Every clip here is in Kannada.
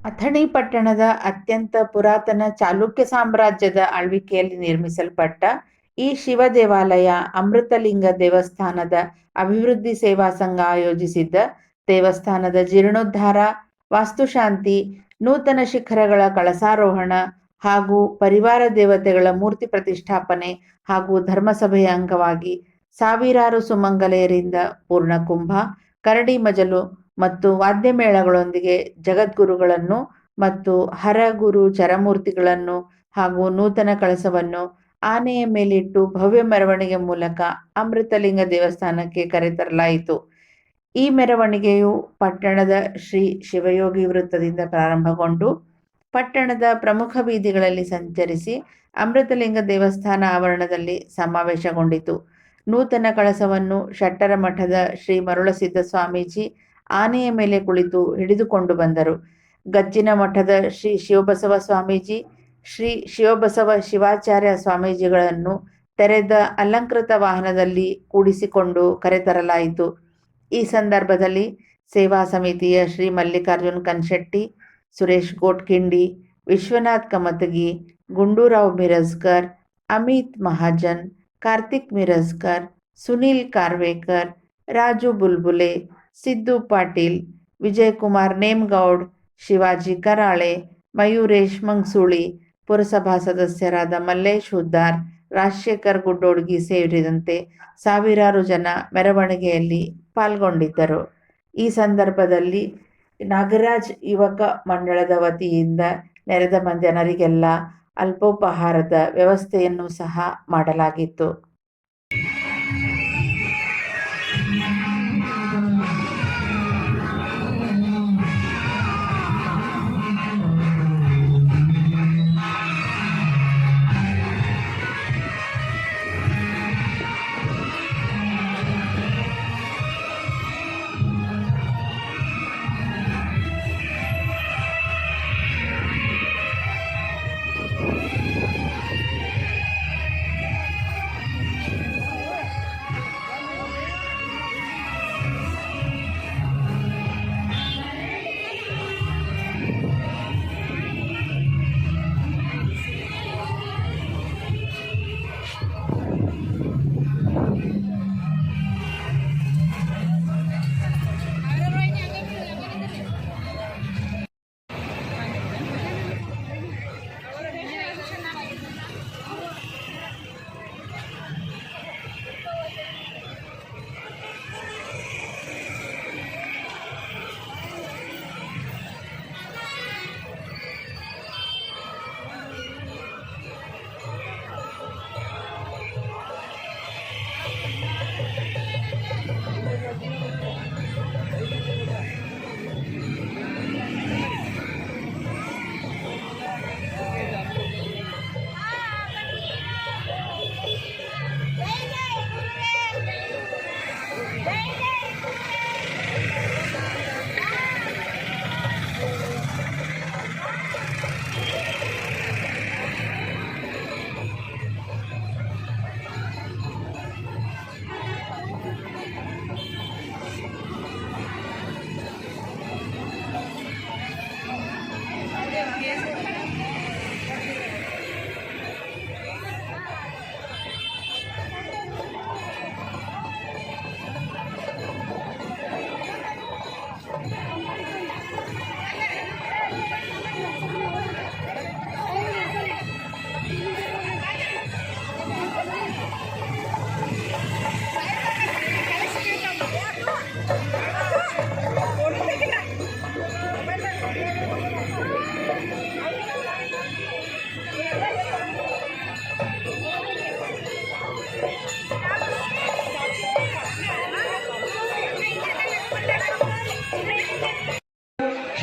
ಅಥಣಿ ಪಟ್ಟಣದ ಅತ್ಯಂತ ಪುರಾತನ ಚಾಲುಕ್ಯ ಸಾಮ್ರಾಜ್ಯದ ಆಳ್ವಿಕೆಯಲ್ಲಿ ನಿರ್ಮಿಸಲ್ಪಟ್ಟ ಈ ಶಿವ ದೇವಾಲಯ ಅಮೃತಲಿಂಗ ದೇವಸ್ಥಾನದ ಅಭಿವೃದ್ಧಿ ಸೇವಾ ಸಂಘ ಆಯೋಜಿಸಿದ್ದ ದೇವಸ್ಥಾನದ ಜೀರ್ಣೋದ್ಧಾರ, ವಾಸ್ತುಶಾಂತಿ, ನೂತನ ಶಿಖರಗಳ ಕಳಸಾರೋಹಣ ಹಾಗೂ ಪರಿವಾರ ದೇವತೆಗಳ ಮೂರ್ತಿ ಪ್ರತಿಷ್ಠಾಪನೆ ಹಾಗೂ ಧರ್ಮಸಭೆಯ ಅಂಗವಾಗಿ ಸಾವಿರಾರು ಸುಮಂಗಲೆಯರಿಂದ ಪೂರ್ಣಕುಂಭ ಕರಡಿ ಮಜಲು ಮತ್ತು ವಾದ್ಯಮೇಳಗಳೊಂದಿಗೆ ಜಗದ್ಗುರುಗಳನ್ನು ಮತ್ತು ಹರಗುರು ಚರಮೂರ್ತಿಗಳನ್ನು ಹಾಗೂ ನೂತನ ಕಳಸವನ್ನು ಆನೆಯ ಮೇಲಿಟ್ಟು ಭವ್ಯ ಮೆರವಣಿಗೆ ಮೂಲಕ ಅಮೃತಲಿಂಗ ದೇವಸ್ಥಾನಕ್ಕೆ ಕರೆತರಲಾಯಿತು. ಈ ಮೆರವಣಿಗೆಯು ಪಟ್ಟಣದ ಶ್ರೀ ಶಿವಯೋಗಿ ವೃತ್ತದಿಂದ ಪ್ರಾರಂಭಗೊಂಡು ಪಟ್ಟಣದ ಪ್ರಮುಖ ಬೀದಿಗಳಲ್ಲಿ ಸಂಚರಿಸಿ ಅಮೃತಲಿಂಗ ದೇವಸ್ಥಾನ ಆವರಣದಲ್ಲಿ ಸಮಾವೇಶಗೊಂಡಿತು. ನೂತನ ಕಳಸವನ್ನು ಶಟ್ಟರ ಮಠದ ಶ್ರೀ ಮರುಳಸಿದ್ಧ ಸ್ವಾಮೀಜಿ ಆನೆಯ ಮೇಲೆ ಕುಳಿತು ಹಿಡಿದುಕೊಂಡು ಬಂದರು. ಗಜ್ಜಿನ ಮಠದ ಶ್ರೀ ಶಿವಬಸವ ಸ್ವಾಮೀಜಿ, ಶ್ರೀ ಶಿವಬಸವ ಶಿವಾಚಾರ್ಯ ಸ್ವಾಮೀಜಿಗಳನ್ನು ತೆರೆದ ಅಲಂಕೃತ ವಾಹನದಲ್ಲಿ ಕೂಡಿಸಿಕೊಂಡು ಕರೆತರಲಾಯಿತು. ಈ ಸಂದರ್ಭದಲ್ಲಿ ಸೇವಾ ಸಮಿತಿಯ ಶ್ರೀ ಮಲ್ಲಿಕಾರ್ಜುನ್ ಕನ್ಶೆಟ್ಟಿ, ಸುರೇಶ್ ಗೋಟ್ಕಿಂಡಿ, ವಿಶ್ವನಾಥ್ ಕಮತಗಿ, ಗುಂಡೂರಾವ್ ಮಿರಜ್ಕರ್ ಅಮಿತ್ ಮಹಾಜನ್, ಕಾರ್ತಿಕ್ ಮಿರಜ್ಕರ್ ಸುನೀಲ್ ಕಾರ್ವೇಕರ್, ರಾಜು ಬುಲ್ಬುಲೆ ಸಿದ್ದು ಪಾಟೀಲ್, ವಿಜಯಕುಮಾರ್ ನೇಮಗೌಡ್, ಶಿವಾಜಿ ಕರಾಳೆ, ಮಯೂರೇಶ್ ಮಂಗ್ಸೂಳಿ, ಪುರಸಭಾ ಸದಸ್ಯರಾದ ಮಲ್ಲೇಶ್ ಹುದ್ದಾರ್, ರಾಜಶೇಖರ್ ಗುಡ್ಡೋಡ್ಗಿ ಸೇರಿದಂತೆ ಸಾವಿರಾರು ಜನ ಮೆರವಣಿಗೆಯಲ್ಲಿ ಪಾಲ್ಗೊಂಡಿದ್ದರು. ಈ ಸಂದರ್ಭದಲ್ಲಿ ನಾಗರಾಜ್ ಯುವಕ ಮಂಡಳದ ವತಿಯಿಂದ ನೆರೆದ ಜನರಿಗೆಲ್ಲ ಅಲ್ಪೋಪಹಾರದ ವ್ಯವಸ್ಥೆಯನ್ನು ಸಹ ಮಾಡಲಾಗಿತ್ತು.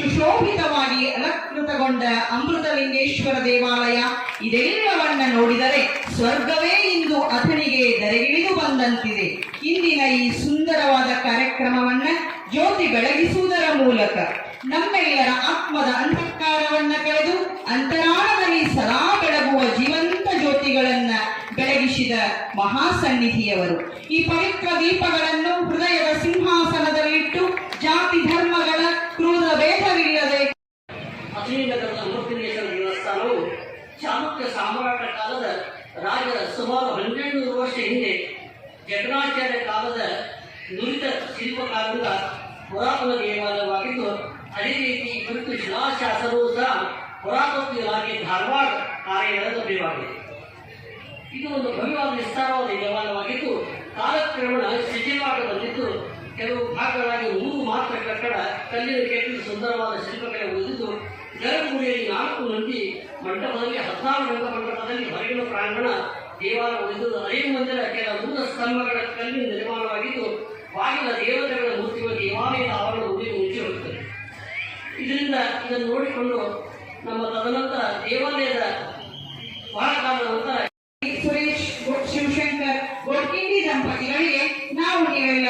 ಸುಶೋಭಿತವಾಗಿ ಅಲಂಕೃತಗೊಂಡ ಅಮೃತಲಿಂಗೇಶ್ವರ ದೇವಾಲಯ ಇದೆಲ್ಲವನ್ನ ನೋಡಿದರೆ ಸ್ವರ್ಗವೇ ಇಂದು ಅಥಣಿಗೆ ದರೆಗಿಳಿದು ಬಂದಂತಿದೆ. ಇಂದಿನ ಈ ಸುಂದರವಾದ ಕಾರ್ಯಕ್ರಮವನ್ನ ಜ್ಯೋತಿ ಬೆಳಗಿಸುವುದರ ಮೂಲಕ ನಮ್ಮೆಲ್ಲರ ಆತ್ಮದ ಅಂಧಕಾರವನ್ನ ಕಳೆದು ಅಂತರಾಳದಲ್ಲಿ ಸದಾ ಬೆಳಗುವ ಜೀವಂತ ಜ್ಯೋತಿಗಳನ್ನ ಬೆಳಗಿಸಿದ ಮಹಾಸನ್ನಿಧಿಯವರು. ಈ ಪವಿತ್ರ ದೀಪಗಳನ್ನು ಹೃದಯದ ಸಿಂಹಾಸನದಲ್ಲಿಟ್ಟು ಜಾತಿ ಧರ್ಮಗಳ ಭೇದವಿಲ್ಲದೆ ಲಕ್ಷ್ಮೀನಗರದ ಅಮೃತಲಿಂಗೇಶ್ವರ ದೇವಸ್ಥಾನವು ಚಾಲುಕ್ಯ ಸಾಮ್ರಾಟ ಕಾಲದ ರಾಜರ ಸುಮಾರು ಹನ್ನೆರಡು ನೂರು ವರ್ಷ ಹಿಂದೆ ಜಗನಾಚಾರ್ಯ ಕಾಲದ ನುರಿತ ಶಿಲ್ಪಕಾರರಿಂದ ಪುರಾತನ ದೇವಾಲಯವಾಗಿದ್ದು ಅದೇ ರೀತಿ ಕುರಿತು ಶಿಲಾಶಾಸನವು ಸಹ ಪುರಾತತ್ವ ಇಲಾಖೆ ಧಾರವಾಡ ಕಾರ್ಯಾಲಯದ ಲಭ್ಯವಾಗಿದೆ ಇದು ಒಂದು ಭವ್ಯವಾದ ವಿಸ್ತಾರವಾದ ದೇವಾಲಯವಾಗಿದ್ದು, ಕಾಲಕ್ರಮೇಣ ಶಿಥಿಲವಾಗಿ ಬಂದಿದ್ದು, ಕೆಲವು ಭಾಗಗಳಾಗಿ ಕಟ್ಟಡ ಕಲ್ಲಿನ ಕೆತ್ತಿದ ಸುಂದರವಾದ ಶಿಲ್ಪಕಲೆ ಉಳಿದಿದ್ದು ಜಲಗುಡಿಯಲ್ಲಿ ನಾಲ್ಕು ಮಂದಿ ಮಂಟಪದಲ್ಲಿ ಹದಿನಾರು ರಂಗ ಮಂಟಪದಲ್ಲಿ ಹೊರಗಿನ ಪ್ರಾಂಗಣ ದೇವಾಲಯ ಉಳಿದು ಐದು ಮಂದಿರ ಕೆಲ ಮೂಲ ಸ್ತಂಭಗಳ ಕಲ್ಲಿನ ನಿರ್ಮಾಣವಾಗಿದ್ದು ಬಾಗಿಲ ದೇವತೆಗಳ ಮೂರ್ತಿಗಳು ದೇವಾಲಯದ ಆವರಣ ಉಳಿದು ಮುಚ್ಚಿ ಹೋಗುತ್ತದೆ ಇದರಿಂದ ಇದನ್ನು ನೋಡಿಕೊಂಡು ನಮ್ಮ ತದನಂತರ ದೇವಾಲಯದ ಬಹಳ ಕಾಲದ ನಂತರ ಸುರೇಶ್ ಶಿವಶಂಕರ್ ಗೊಡ್ಕಿಂಡಿ ದಂಪತಿಗಳಿಗೆ ನಾವು ನೀವೆಲ್ಲ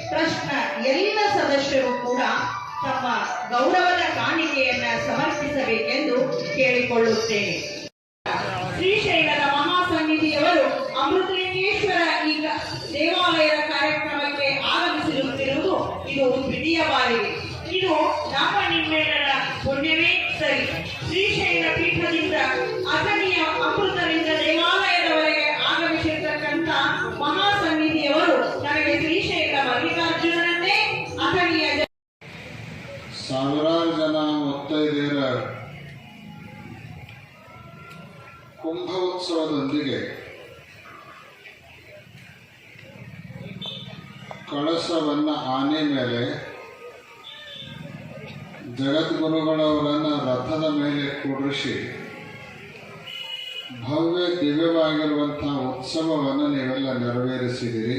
ಪ್ರಶ್ನ. ಎಲ್ಲ ಸದಸ್ಯರು ಕೂಡ ತಮ್ಮ ಗೌರವದ ಕಾಣಿಕೆಯನ್ನ ಸಮರ್ಪಿಸಬೇಕೆಂದು ಕೇಳಿಕೊಳ್ಳುತ್ತೇನೆ. ಶ್ರೀಶೈಲದ ಮಹಾಸನ್ನಿಧಿಯವರು ಅಮೃತಲಿಂಗೇಶ್ವರ ಈಗ ದೇವಾಲಯದ ಕಾರ್ಯಕ್ರಮಕ್ಕೆ ಆಗಮಿಸಿರುತ್ತಿರುವುದು ಇದು ದ್ವಿತೀಯ ಬಾರಿಗೆ ಇದು ನಮ್ಮ ನಿಮ್ಮೆಲ್ಲರ ಪುಣ್ಯವೇ ಸರಿ. ಶ್ರೀಶೈಲ ಪೀಠದಿಂದ ಅಥಣಿಯ ಅಮೃತಲಿಂಗ ಸಾವಿರಾರು ಜನ ಕುಂಭ ಉತ್ಸವದೊಂದಿಗೆ ಕಳಸವನ್ನ ಆನೆ ಮೇಲೆ, ಜಗದ್ಗುರುಗಳವರನ್ನ ರಥದ ಮೇಲೆ ಕೂಡಿಸಿ ಭವ್ಯ ದಿವ್ಯವಾಗಿರುವಂತಹ ಉತ್ಸವವನ್ನು ನೀವೆಲ್ಲ ನೆರವೇರಿಸಿದಿರಿ.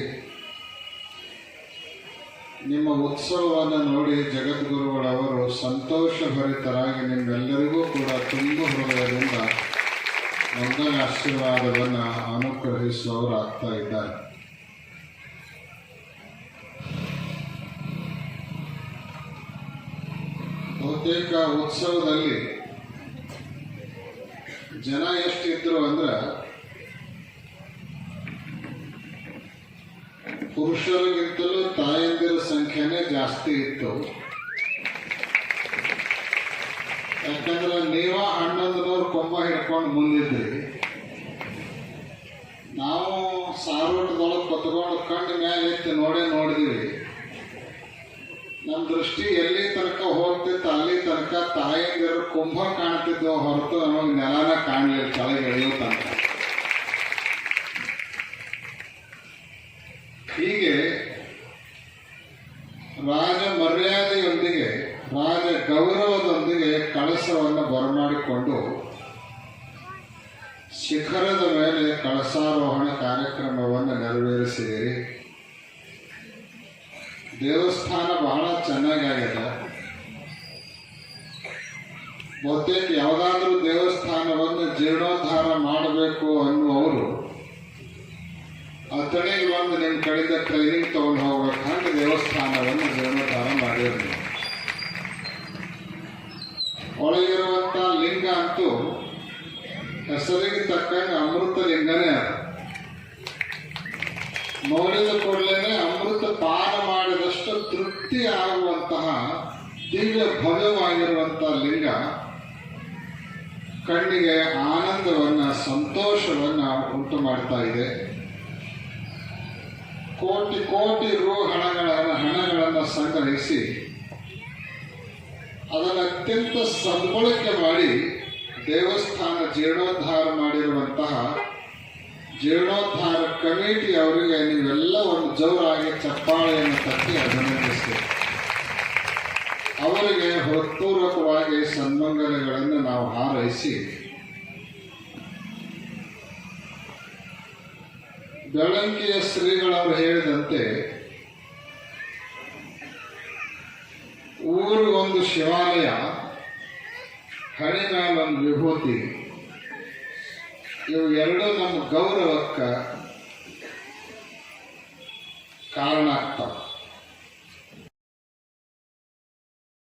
ನಿಮ್ಮ ಉತ್ಸವವನ್ನು ನೋಡಿ ಜಗದ್ಗುರುಗಳವರು ಸಂತೋಷಭರಿತರಾಗಿ ನಿಮ್ಮೆಲ್ಲರಿಗೂ ಕೂಡ ತುಂಬ ಹೃದಯದಿಂದ ನನ್ನ ಆಶೀರ್ವಾದವನ್ನು ಅನುಗ್ರಹಿಸುವವರು ಆಗ್ತಾ ಇದ್ದಾರೆ. ಬಹುತೇಕ ಉತ್ಸವದಲ್ಲಿ ಜನ ಎಷ್ಟಿದ್ರು ಅಂದ್ರೆ ಪುರುಷರಿಗಿಂತಲೂ ತಾಯಂದಿರ ಸಂಖ್ಯೆನೇ ಜಾಸ್ತಿ ಇತ್ತು. ಯಾಕಂದ್ರೆ ನೀವ ಅಣ್ಣಂದ್ರವ್ರು ಕೊಂಬ ಹಿಡ್ಕೊಂಡು ಮುಂದಿದ್ರಿ. ನಾವು ಸಾರೋಟದೊಳಗೆ ಕೊತ್ಕೊಂಡು ಕಣ್ಣು ಮೇಲೆ ಎತ್ತಿ ನೋಡೇ ನೋಡಿದ್ವಿ. ನಮ್ಮ ದೃಷ್ಟಿ ಎಲ್ಲಿ ತನಕ ಹೋಗ್ತಿತ್ತು, ಅಲ್ಲಿ ತನಕ ತಾಯಂದಿರು ಕುಂಭ ಕಾಣ್ತಿದ್ದೋ ಹೊರತು ನಮಗೆ ನೆಲನ ಕಾಣಲಿಲ್ಲ, ತಲೆಗೆ ಎಳೆಯೋ ಹೀಗೆ ರಾಜ ಮರ್ಯಾದೆಯೊಂದಿಗೆ ರಾಜ ಗೌರವದೊಂದಿಗೆ ಕಳಸವನ್ನು ಬರಮಾಡಿಕೊಂಡು ಶಿಖರದ ಮೇಲೆ ಕಳಸಾರೋಹಣ ಕಾರ್ಯಕ್ರಮವನ್ನು ನೆರವೇರಿಸಿದಿರಿ ದೇವಸ್ಥಾನ ಬಹಳ ಚೆನ್ನಾಗಾಗಿದೆ. ಬಹುತೇಕ ಯಾವುದಾದ್ರೂ ದೇವಸ್ಥಾನವನ್ನು ಜೀರ್ಣೋದ್ಧಾರ ಮಾಡಬೇಕು ಅನ್ನುವರು ಅತಣಿಗೆ ಬಂದು ನಿಮ್ಮ ಕಡೆಯಿಂದ ಟ್ರೈನಿಂಗ್ ತಗೊಂಡು ಹೋಗ್ಬೇಕು. ಹಂಗೆ ದೇವಸ್ಥಾನವನ್ನು ಜೀರ್ಣೋದ್ಧಾರ ತಕ್ಕಂಗೆ ಅಮೃತ ಲಿಂಗನೇ ಅದ. ನೋಡಿದ ಕೂಡಲೇ ಅಮೃತ ಪಾನ ಮಾಡಿದಷ್ಟು ತೃಪ್ತಿ ಆಗುವಂತಹ ದಿವ್ಯ ಭವ್ಯವಾಗಿರುವಂತಹ ಲಿಂಗ. ಕಣ್ಣಿಗೆ ಆನಂದವನ್ನ, ಸಂತೋಷವನ್ನ ಉಂಟು ಮಾಡ್ತಾ ಇದೆ. ಕೋಟಿ ಕೋಟಿ ರೂ ಹಣಗಳನ್ನು ಹಣಗಳನ್ನ ಸಂಗ್ರಹಿಸಿ ಅದನ್ನು ಅತ್ಯಂತ ಸದ್ಬಳಕೆ ಮಾಡಿ ದೇವಸ್ಥಾನ ಜೀರ್ಣೋದ್ಧಾರ ಮಾಡಿರುವಂತಹ ಜೀರ್ಣೋದ್ಧಾರ ಕಮಿಟಿ ಅವರಿಗೆ ನೀವೆಲ್ಲ ಒಂದು ಜೋರಾಗಿ ಚಪ್ಪಾಳೆಯನ್ನು ತಟ್ಟಿ ಅಭಿನಂದಿಸ್ತೇವೆ ಅವರಿಗೆ ಹೃತ್ಪೂರ್ವಕವಾಗಿ ಸನ್ಮಂಗಲಗಳನ್ನು ನಾವು ಹಾರೈಸಿ ಬೆಳಂಕಿಯ ಶ್ರೀಗಳವರು ಹೇಳಿದಂತೆ ಊರಿಗೊಂದು ಶಿವಾಲಯ ಹಳಿ ಒಂದು ವಿಭೂತಿ ಇವು ಎರಡು ನಮ್ಮ ಗೌರವಕ್ಕೆ ಕಾರಣ ಆಗ್ತಾವೆ